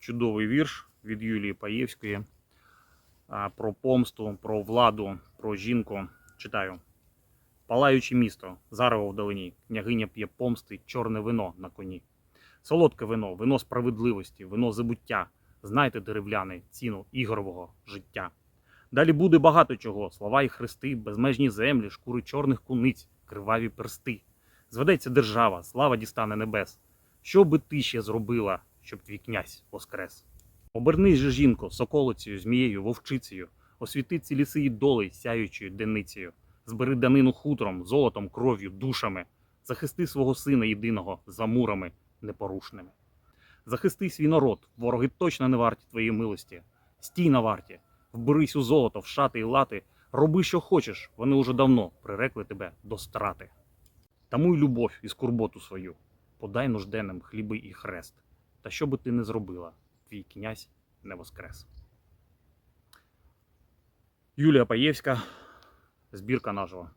чудовий вірш від Юлії Паєвської про помсту, про владу, про жінку. Читаю. Палаюче місто, зарево вдалині, княгиня п'є помсти, чорне вино на коні. Солодке вино, вино справедливості, вино забуття. Знайте, деревляни, ціну ігорового життя. Далі буде багато чого: слова і хрести, безмежні землі, шкури чорних куниць, криваві персти. Зведеться держава, слава дістане небес. Що би ти ще зробила, щоб твій князь воскрес? Обернись же, жінко, соколицею, змією, вовчицею, освіти ці ліси і доли сяючою денницею, збери данину хутром, золотом, кров'ю, душами, захисти свого сина єдиного за мурами непорушними. Захисти свій народ, вороги точно не варті твоєї милості. Стій на варті, вберись у золото, в шати і лати, роби, що хочеш, вони уже давно прирекли тебе до страти. Тому й любов і скорботу свою, подай нужденним хліби і хрест. Та що би ти не зробила, твій князь не воскрес. Юлія Паєвська, збірка наживо.